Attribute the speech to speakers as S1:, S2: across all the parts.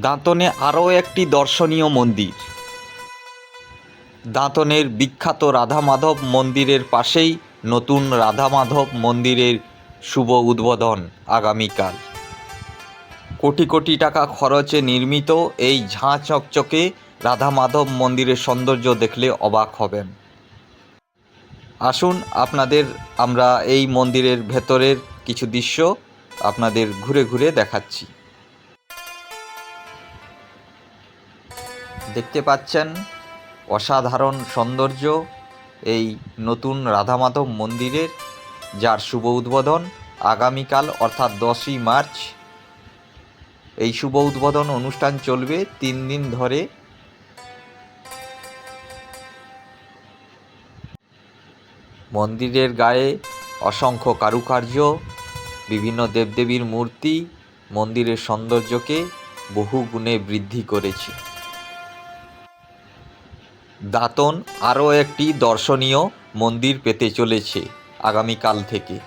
S1: দাঁতনে আরও একটি দর্শনীয় মন্দির। দাঁতনের বিখ্যাত রাধা মাধব মন্দিরের পাশেই নতুন রাধা মাধব মন্দিরের শুভ উদ্বোধন আগামীকাল। কোটি কোটি টাকা খরচে নির্মিত এই ঝাঁ চকচকে রাধা মাধব মন্দিরের সৌন্দর্য দেখলে অবাক হবেন। আসুন আপনাদের আমরা এই মন্দিরের ভেতরের কিছু দৃশ্য আপনাদের ঘুরে ঘুরে দেখাচ্ছি। দেখতে পাচ্ছেন অসাধারণ সৌন্দর্য এই নতুন রাধা মাধব মন্দিরের, যার শুভ উদ্বোধন আগামীকাল, অর্থাৎ দশই মার্চ। এই শুভ উদ্বোধন অনুষ্ঠান চলবে তিন দিন ধরে। মন্দিরের গায়ে অসংখ্য কারুকার্য, বিভিন্ন দেবদেবীর মূর্তি মন্দিরের সৌন্দর্যকে বহু গুণে বৃদ্ধি করেছে। দাঁতন আরও একটি দর্শনীয় মন্দির পেতে চলেছে আগামীকাল থেকে।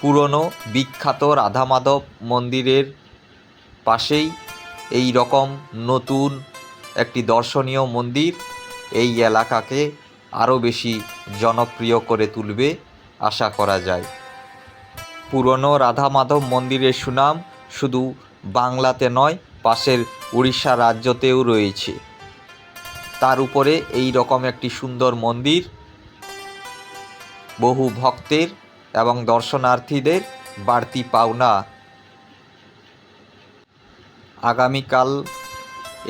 S1: পুরনো বিখ্যাত রাধা মাধব মন্দিরের পাশেই এই রকম নতুন একটি দর্শনীয় মন্দির এই এলাকাকে আরও বেশি জনপ্রিয় করে তুলবে আশা করা যায়। পুরনো রাধা মাধব মন্দিরের সুনাম শুধু বাংলাতে নয়, পাশের উড়িষ্যা রাজ্যতেও রয়েছে। তার উপরে এই রকম একটি সুন্দর মন্দির, বহু ভক্তের এবং দর্শনার্থীদের বাড়তি পাওনা। আগামীকাল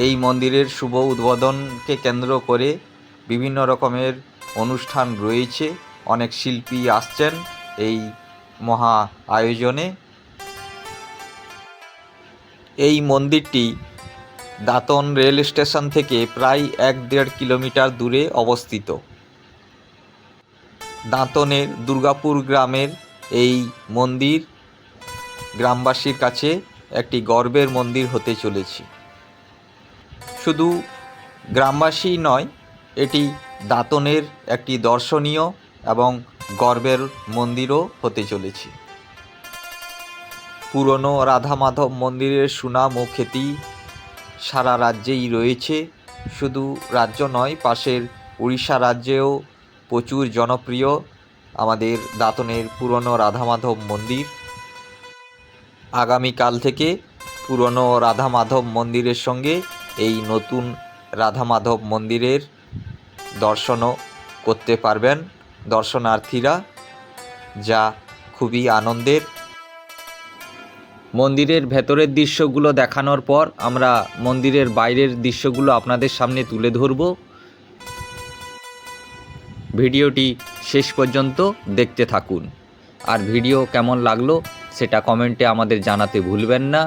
S1: এই মন্দিরের শুভ উদ্বোধনকে কেন্দ্র করে বিভিন্ন রকমের অনুষ্ঠান রয়েছে। অনেক শিল্পী আসছেন এই মহা আয়োজনে। এই মন্দিরটি দাঁতন রেল স্টেশন থেকে প্রায় এক দেড় কিলোমিটার দূরে অবস্থিত। দাঁতনের দুর্গাপুর গ্রামের এই মন্দির গ্রামবাসীর কাছে একটি গর্বের মন্দির হতে চলেছে। শুধু গ্রামবাসী নয়, এটি দাঁতনের একটি দর্শনীয় এবং গর্বের মন্দিরও হতে চলেছে। পুরনো রাধা মাধব মন্দিরের সুনাম ও খ্যাতি সারা রাজ্যেই রয়েছে। শুধু রাজ্য নয়, পাশের উড়িষ্যা রাজ্যেও প্রচুর জনপ্রিয় আমাদের দাঁতনের পুরনো রাধা মাধব মন্দির। আগামীকাল থেকে পুরনো রাধা মাধব মন্দিরের সঙ্গে এই নতুন রাধা মাধব মন্দিরের দর্শনও করতে পারবেন দর্শনার্থীরা, যা খুবই আনন্দের। মন্দিরের ভেতরের দৃশ্যগুলো দেখানোর পর আমরা মন্দিরের বাইরের দৃশ্যগুলো আপনাদের সামনে তুলে ধরব। ভিডিওটি শেষ পর্যন্ত দেখতে থাকুন। আর ভিডিও কেমন লাগল সেটা কমেন্টে আমাদের জানাতে ভুলবেন না।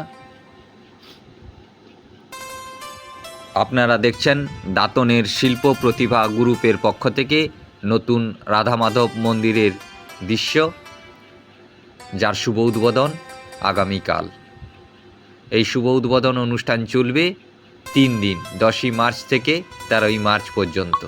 S1: আপনারা দেখছেন দাঁতনের শিল্প প্রতিভা গ্রুপের পক্ষ থেকে নতুন রাধা মাধব মন্দিরের দৃশ্য। যার শুভ উদ্বোধন আগামীকাল। এই শুভ উদ্বোধন অনুষ্ঠান চলবে তিন দিন দশই মার্চ থেকে তেরোই মার্চ পর্যন্ত।